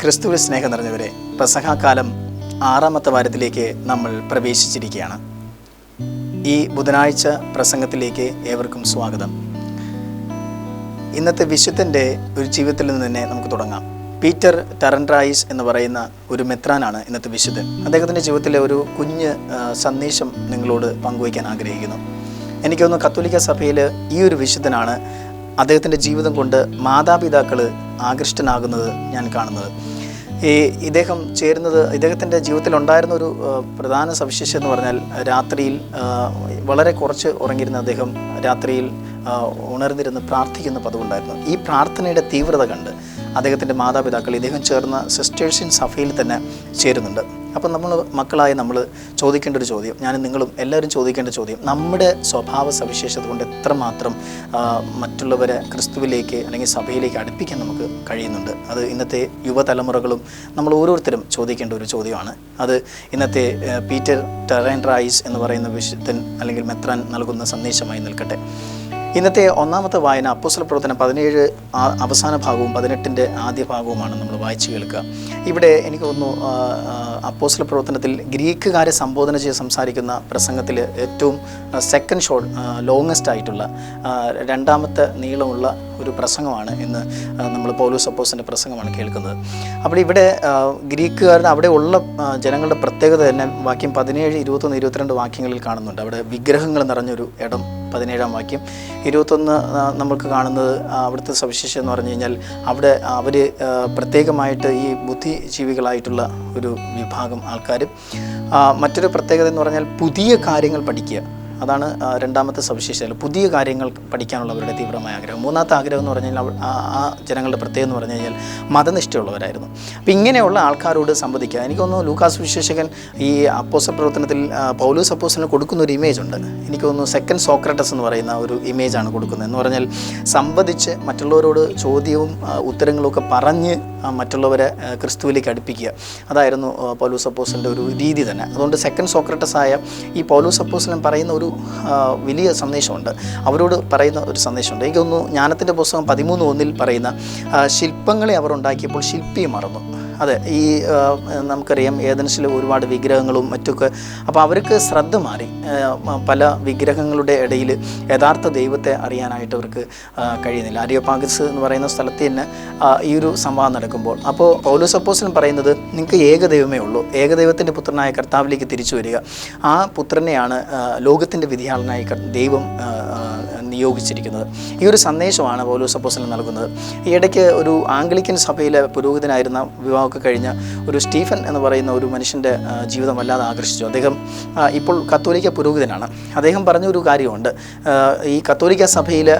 ക്രിസ്തുവിൽ സ്നേഹം നിറഞ്ഞവരെ പ്രസഹാകാലം ആറാമത്തെ വാരത്തിലേക്ക് നമ്മൾ പ്രവേശിച്ചിരിക്കുകയാണ്. ഈ ബുധനാഴ്ച പ്രസംഗത്തിലേക്ക് ഏവർക്കും സ്വാഗതം. ഇന്നത്തെ വിശുദ്ധന്റെ ഒരു ജീവിതത്തിൽ നിന്ന് തന്നെ നമുക്ക് തുടങ്ങാം. പീറ്റർ ടറൻട്രായിസ് എന്ന് പറയുന്ന ഒരു മെത്രാനാണ് ഇന്നത്തെ വിശുദ്ധൻ. അദ്ദേഹത്തിന്റെ ജീവിതത്തിലെ ഒരു കുഞ്ഞ് സന്ദേശം നിങ്ങളോട് പങ്കുവയ്ക്കാൻ ആഗ്രഹിക്കുന്നു. എനിക്കൊന്ന് കത്തോലിക്ക സഭയിൽ ഈ ഒരു വിശുദ്ധനാണ് അദ്ദേഹത്തിന്റെ ജീവിതം കൊണ്ട് മാതാപിതാക്കൾ ആകൃഷ്ടനാകുന്നത് ഞാൻ കാണുന്നത്. ഈ ഇദ്ദേഹം ചേരുന്നത് ഇദ്ദേഹത്തിന്റെ ജീവിതത്തിൽ ഉണ്ടായിരുന്ന ഒരു പ്രധാന സവിശേഷത എന്ന് പറഞ്ഞാൽ രാത്രിയിൽ വളരെ കുറച്ച് ഉറങ്ങിയിരുന്ന അദ്ദേഹം രാത്രിയിൽ ഉണർന്നിരുന്ന് പ്രാർത്ഥിക്കുന്ന പതിവുണ്ടായിരുന്നു. ഈ പ്രാർത്ഥനയുടെ തീവ്രത കണ്ട് അദ്ദേഹത്തിന്റെ മാതാപിതാക്കൾ ഇദ്ദേഹം ചേർന്ന സിസ്റ്റേഴ്സിൻ സഭയിൽ തന്നെ ചേരുന്നുണ്ട്. അപ്പം നമ്മൾ മക്കളായ നമ്മൾ ചോദിക്കേണ്ട ഒരു ചോദ്യം ഞാനും നിങ്ങളും എല്ലാവരും ചോദിക്കേണ്ട ചോദ്യം നമ്മുടെ സ്വഭാവ സവിശേഷത കൊണ്ട് എത്രമാത്രം മറ്റുള്ളവരെ ക്രിസ്തുവിലേക്ക് അല്ലെങ്കിൽ സഭയിലേക്ക് അടുപ്പിക്കാൻ നമുക്ക് കഴിയുന്നുണ്ട്. അത് ഇന്നത്തെ യുവതലമുറകളും നമ്മൾ ഓരോരുത്തരും ചോദിക്കേണ്ട ഒരു ചോദ്യമാണ്. അത് ഇന്നത്തെ പീറ്റർ ടെറൻ റൈസ് എന്ന് പറയുന്ന വിശുദ്ധൻ അല്ലെങ്കിൽ മെത്രാൻ നൽകുന്ന സന്ദേശമായി നിൽക്കട്ടെ. ഇന്നത്തെ ഒന്നാമത്തെ വായന അപ്പോസ്തല പ്രവർത്തനം പതിനേഴ് അവസാന ഭാഗവും പതിനെട്ടിന്റെ ആദ്യ ഭാഗവുമാണ് നമ്മൾ വായിച്ചു കേൾക്കുക. ഇവിടെ എനിക്ക് തോന്നുന്നു ആ, പ്രവർത്തനത്തിൽ ഗ്രീക്കുകാരെ സംബോധന ചെയ്ത് സംസാരിക്കുന്ന പ്രസംഗത്തിൽ ഏറ്റവും സെക്കൻഡ് ഷോർട്ട് ലോങ്ങസ്റ്റ് ആയിട്ടുള്ള രണ്ടാമത്തെ നീളമുള്ള ഒരു പ്രസംഗമാണ് ഇന്ന് നമ്മൾ പൗലോസ് അപ്പോസിന്റെ പ്രസംഗമാണ് കേൾക്കുന്നത്. അപ്പോൾ ഇവിടെ ഗ്രീക്കുകാരുടെ അവിടെ ഉള്ള ജനങ്ങളുടെ പ്രത്യേകത തന്നെ വാക്യം പതിനേഴ് ഇരുപത്തൊന്ന് ഇരുപത്തിരണ്ട് വാക്യങ്ങളിൽ കാണുന്നുണ്ട്. അവിടെ വിഗ്രഹങ്ങൾ നിറഞ്ഞൊരു ഇടം പതിനേഴാം വാക്യം. ഇരുപത്തൊന്ന് നമുക്ക് കാണുന്നത് അവിടുത്തെ സവിശേഷം എന്ന് പറഞ്ഞു കഴിഞ്ഞാൽ അവിടെ അവർ പ്രത്യേകമായിട്ട് ഈ ബുദ്ധിജീവികളായിട്ടുള്ള ഒരു വിഭാഗം ആൾക്കാർ മറ്റൊരു പ്രത്യേകത എന്ന് പറഞ്ഞാൽ പുതിയ കാര്യങ്ങൾ പഠിക്കുക. അതാണ് രണ്ടാമത്തെ സവിശേഷത പുതിയ കാര്യങ്ങൾ പഠിക്കാനുള്ള അവരുടെ തീവ്രമായ ആഗ്രഹം. മൂന്നാമത്തെ ആഗ്രഹം എന്ന് പറഞ്ഞു കഴിഞ്ഞാൽ ആ ജനങ്ങളുടെ പ്രത്യേകം എന്ന് പറഞ്ഞു കഴിഞ്ഞാൽ മതനിഷ്ഠയുള്ളവരായിരുന്നു. അപ്പം ഇങ്ങനെയുള്ള ആൾക്കാരോട് സംവദിക്കുക. എനിക്കൊന്ന് ലൂക്കാസ് വിശേഷകൻ ഈ അപ്പോസ പ്രവർത്തനത്തിൽ പൗലൂസ് അപ്പോസിന് കൊടുക്കുന്ന ഒരു ഇമേജ് ഉണ്ട്. എനിക്കൊന്ന് സെക്കൻഡ് സോക്രട്ടസ് എന്ന് പറയുന്ന ഒരു ഇമേജാണ് കൊടുക്കുന്നത്. എന്ന് പറഞ്ഞാൽ സംവദിച്ച് മറ്റുള്ളവരോട് ചോദ്യവും ഉത്തരങ്ങളും ഒക്കെ പറഞ്ഞ് മറ്റുള്ളവരെ ക്രിസ്തുവിലേക്ക് അടുപ്പിക്കുക. അതായിരുന്നു പൗലൂസ് അപ്പോസിന്റെ ഒരു രീതി തന്നെ. അതുകൊണ്ട് സെക്കൻഡ് സോക്രട്ടസ് ആയ ഈ പൗലോസ് അപ്പോസിനും പറയുന്ന ഒരു വലിയ സന്ദേശമുണ്ട്. അവരോട് പറയുന്ന ഒരു സന്ദേശമുണ്ട്. എനിക്കൊന്നു ജ്ഞാനത്തിന്റെ പുസ്തകം പതിമൂന്ന് ഒന്നിൽ പറയുന്ന ശില്പങ്ങളെ അവർ ഉണ്ടാക്കിയപ്പോൾ ശില്പിയെ മറന്നു. അതെ ഈ നമുക്കറിയാം ഏതൻസിൽ ഒരുപാട് വിഗ്രഹങ്ങളും മറ്റൊക്കെ. അപ്പോൾ അവർക്ക് ശ്രദ്ധ മാറി പല വിഗ്രഹങ്ങളുടെ ഇടയിൽ യഥാർത്ഥ ദൈവത്തെ അറിയാനായിട്ട് അവർക്ക് കഴിയുന്നില്ല. അരിയോപാഗസ് എന്ന് പറയുന്ന സ്ഥലത്ത് തന്നെ ഈ ഒരു സംവാദം നടക്കുമ്പോൾ. അപ്പോൾ പൗലോസ് അപ്പോസ്തലൻ പറയുന്നത് നിങ്ങൾക്ക് ഏകദൈവമേ ഉള്ളൂ. ഏകദൈവത്തിന്റെ പുത്രനായ കർത്താവിലേക്ക് തിരിച്ചു വരിക. ആ പുത്രനെയാണ് ലോകത്തിന്റെ വിധിയാളനായി ദൈവം നിയോഗിച്ചിരിക്കുന്നത്. ഈ ഒരു സന്ദേശമാണ് പൗലോസ് അപ്പോസ്തലൻ നൽകുന്നത്. ഈ ഇടയ്ക്ക് ഒരു ആംഗ്ലിക്കൻ സഭയിലെ പുരോഹിതനായിരുന്ന വിവാഹമൊക്കെ കഴിഞ്ഞ ഒരു സ്റ്റീഫൻ എന്ന് പറയുന്ന ഒരു മനുഷ്യന്റെ ജീവിതം വല്ലാതെ ആകർഷിച്ചു. അദ്ദേഹം ഇപ്പോൾ കത്തോലിക്ക പുരോഹിതനാണ്. അദ്ദേഹം പറഞ്ഞൊരു കാര്യമുണ്ട്. ഈ കത്തോലിക്ക സഭയിലെ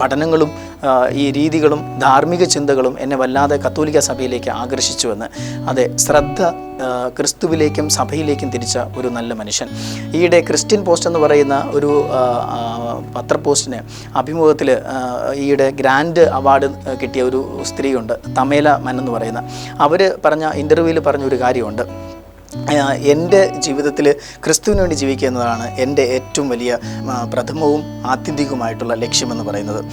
പഠനങ്ങളും ഈ രീതികളും ധാർമ്മിക ചിന്തകളും എന്നെ വല്ലാതെ കത്തോലിക്ക സഭയിലേക്ക് ആകർഷിച്ചുവെന്ന്. അതെ ശ്രദ്ധ ക്രിസ്തുവിലേക്കും സഭയിലേക്കും തിരിച്ച ഒരു നല്ല മനുഷ്യൻ. ഈയിടെ ക്രിസ്ത്യൻ പോസ്റ്റ് എന്ന് പറയുന്ന ഒരു പത്രപോസ്റ്റിന് അഭിമുഖത്തിൽ ഈയിടെ ഗ്രാൻഡ് അവാർഡ് കിട്ടിയ ഒരു സ്ത്രീയുണ്ട് തമേല മൻ എന്ന് പറയുന്ന. അവർ പറഞ്ഞ ഇന്റർവ്യൂവിൽ പറഞ്ഞ ഒരു കാര്യമുണ്ട്. എന്റെ ജീവിതത്തിൽ ക്രിസ്തുവിന് വേണ്ടി ജീവിക്കുക എന്നതാണ് എന്റെ ഏറ്റവും വലിയ പ്രഥമവും ആത്യന്തികവുമായിട്ടുള്ള ലക്ഷ്യമെന്ന് പറയുന്നത്.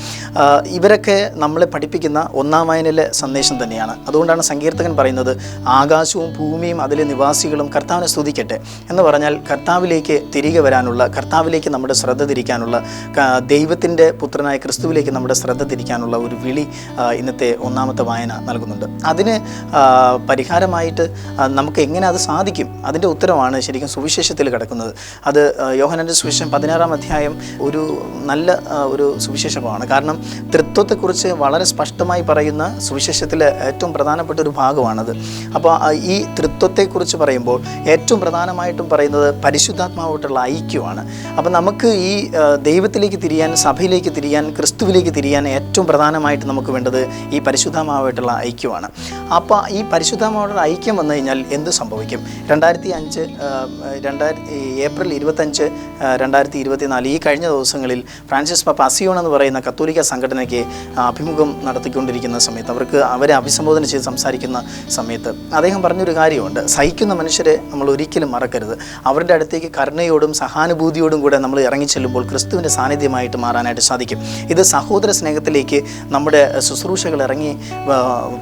ഇവരൊക്കെ നമ്മളെ പഠിപ്പിക്കുന്ന ഒന്നാം വായനയിലെ സന്ദേശം തന്നെയാണ്. അതുകൊണ്ടാണ് സങ്കീർത്തകൻ പറയുന്നത് ആകാശവും ഭൂമിയും അതിലെ നിവാസികളും കർത്താവിനെ സ്തുതിക്കട്ടെ എന്ന് പറഞ്ഞാൽ കർത്താവിലേക്ക് തിരികെ വരാനുള്ള കർത്താവിലേക്ക് നമ്മുടെ ശ്രദ്ധ തിരിക്കാനുള്ള ദൈവത്തിന്റെ പുത്രനായ ക്രിസ്തുവിലേക്ക് നമ്മുടെ ശ്രദ്ധ തിരിക്കാനുള്ള ഒരു വിളി ഇന്നത്തെ ഒന്നാമത്തെ വായന നൽകുന്നുണ്ട്. അതിന് പരിഹാരമായിട്ട് നമുക്ക് എങ്ങനെ അത് സാധിക്കും അതിന്റെ ഉത്തരമാണ് ശരിക്കും സുവിശേഷത്തിൽ കിടക്കുന്നത്. അത് യോഹനന്റെ സുവിശേഷം പതിനാറാം അധ്യായം ഒരു നല്ല ഒരു സുവിശേഷമാണ്. കാരണം തൃത്വത്തെക്കുറിച്ച് വളരെ സ്പഷ്ടമായി പറയുന്ന സുവിശേഷത്തിലെ ഏറ്റവും പ്രധാനപ്പെട്ട ഒരു ഭാഗമാണത്. അപ്പോൾ ഈ തൃത്വത്തെക്കുറിച്ച് പറയുമ്പോൾ ഏറ്റവും പ്രധാനമായിട്ടും പറയുന്നത് പരിശുദ്ധാത്മാവായിട്ടുള്ള ഐക്യമാണ്. അപ്പോൾ നമുക്ക് ഈ ദൈവത്തിലേക്ക് തിരിയാൻ സഭയിലേക്ക് തിരിയാൻ ക്രിസ്തുവിലേക്ക് തിരിയാൻ ഏറ്റവും പ്രധാനമായിട്ട് നമുക്ക് വേണ്ടത് ഈ പരിശുദ്ധാത്മാവായിട്ടുള്ള ഐക്യമാണ്. അപ്പോൾ ഈ പരിശുദ്ധാത്മാവായിട്ടുള്ള ഐക്യം വന്നു കഴിഞ്ഞാൽ എന്ത് സംഭവിക്കും? രണ്ടായിരത്തി അഞ്ച് രണ്ടായിരത്തി ഏപ്രിൽ ഇരുപത്തഞ്ച് രണ്ടായിരത്തി ഇരുപത്തിനാല് ഈ കഴിഞ്ഞ ദിവസങ്ങളിൽ ഫ്രാൻസിസ് പാപ്പ അസിയോൺ എന്ന് പറയുന്ന കത്തോലിക്ക സംഘടനയ്ക്ക് അഭിമുഖം നടത്തിക്കൊണ്ടിരിക്കുന്ന സമയത്ത് അവർക്ക് അവരെ അഭിസംബോധന ചെയ്ത് സംസാരിക്കുന്ന സമയത്ത് അദ്ദേഹം പറഞ്ഞൊരു കാര്യമുണ്ട്. സഹിക്കുന്ന മനുഷ്യരെ നമ്മൾ ഒരിക്കലും മറക്കരുത്. അവരുടെ അടുത്തേക്ക് കരുണയോടും സഹാനുഭൂതിയോടും കൂടെ നമ്മൾ ഇറങ്ങി ചെല്ലുമ്പോൾ ക്രിസ്തുവിന്റെ സാന്നിധ്യമായിട്ട് മാറാനായിട്ട് സാധിക്കും. ഇത് സഹോദര സ്നേഹത്തിലേക്ക് നമ്മുടെ ശുശ്രൂഷകൾ ഇറങ്ങി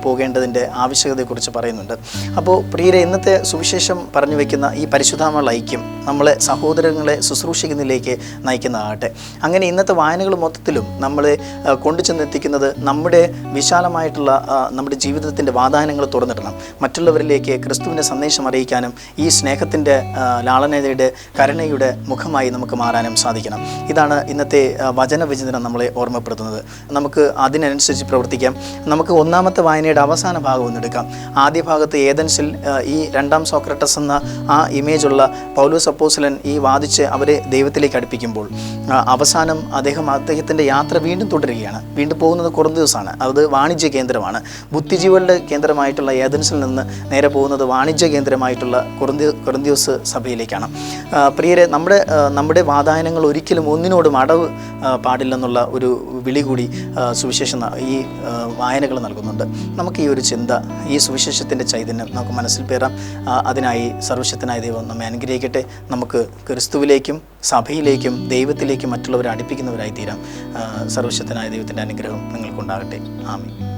പോകേണ്ടതിന്റെ ആവശ്യകതയെക്കുറിച്ച് പറയുന്നുണ്ട്. അപ്പോൾ പ്രിയരെ ഇന്നത്തെ സുവിശേഷം പറഞ്ഞു വയ്ക്കുന്ന ഈ പരിശുദ്ധമുള്ള ഐക്യം നമ്മളെ സഹോദരങ്ങളെ ശുശ്രൂഷിക്കുന്നതിലേക്ക് നയിക്കുന്നതാകട്ടെ. അങ്ങനെ ഇന്നത്തെ വായനകൾ മൊത്തത്തിലും നമ്മളെ കൊണ്ടു കൊണ്ടുചെന്നെത്തിക്കുന്നത് നമ്മുടെ വിശാലമായിട്ടുള്ള നമ്മുടെ ജീവിതത്തിന്റെ വാതായനങ്ങൾ തുറന്നിടണം. മറ്റുള്ളവരിലേക്ക് ക്രിസ്തുവിന്റെ സന്ദേശം അറിയിക്കാനും ഈ സ്നേഹത്തിന്റെ ലാളനതയുടെ കരുണയുടെ മുഖമായി നമുക്ക് മാറാനും സാധിക്കണം. ഇതാണ് ഇന്നത്തെ വചനവിചിന്തനം നമ്മളെ ഓർമ്മപ്പെടുത്തുന്നത്. നമുക്ക് അതിനനുസരിച്ച് പ്രവർത്തിക്കാം. നമുക്ക് ഒന്നാമത്തെ വായനയുടെ അവസാന ഭാഗം ഒന്നെടുക്കാം ആദ്യ ഭാഗത്ത് ഏതൻസിൽ ഈ രണ്ടാം സോക്രട്ടസ് എന്ന ആ ഇമേജുള്ള പൗലോസ് അപ്പോസലൻ ഈ വാദിച്ച് അവരെ ദൈവത്തിലേക്ക് അടുപ്പിക്കുമ്പോൾ അവസാനം അദ്ദേഹം അദ്ദേഹത്തിന്റെ യാത്ര വീണ്ടും തുടരുകയാണ്. വീണ്ടും പോകുന്നത് കുറന്തോസാണ് അത് വാണിജ്യ കേന്ദ്രമാണ്. ബുദ്ധിജീവികളുടെ കേന്ദ്രമായിട്ടുള്ള ഏതൻസിൽ നിന്ന് നേരെ പോകുന്നത് വാണിജ്യ കേന്ദ്രമായിട്ടുള്ള കുറന്തി കുറന്തിയോസ് സഭയിലേക്കാണ്. പ്രിയരെ നമ്മുടെ നമ്മുടെ വാതായനങ്ങൾ ഒരിക്കലും ഒന്നിനോടും അടവ് പാടില്ലെന്നുള്ള ഒരു വിളി കൂടി സുവിശേഷം ഈ വായനകൾ നൽകുന്നുണ്ട്. നമുക്ക് ഈ ഒരു ചിന്ത ഈ സുവിശേഷത്തിന്റെ ചൈതന്യം നമുക്ക് മനസ്സിൽ പേറാം. അതിനായി സർവശക്തനായ ദൈവം നമ്മെ അനുഗ്രഹിക്കട്ടെ. നമുക്ക് ക്രിസ്തുവിലേക്കും സഭയിലേക്കും ദൈവത്തിലേക്കും മറ്റുള്ളവരെ അടുപ്പിക്കുന്നവരായി തീരാം. സർവശക്തനായ ദൈവത്തിന്റെ അനുഗ്രഹം നിങ്ങൾക്കുണ്ടാകട്ടെ. ആമീൻ.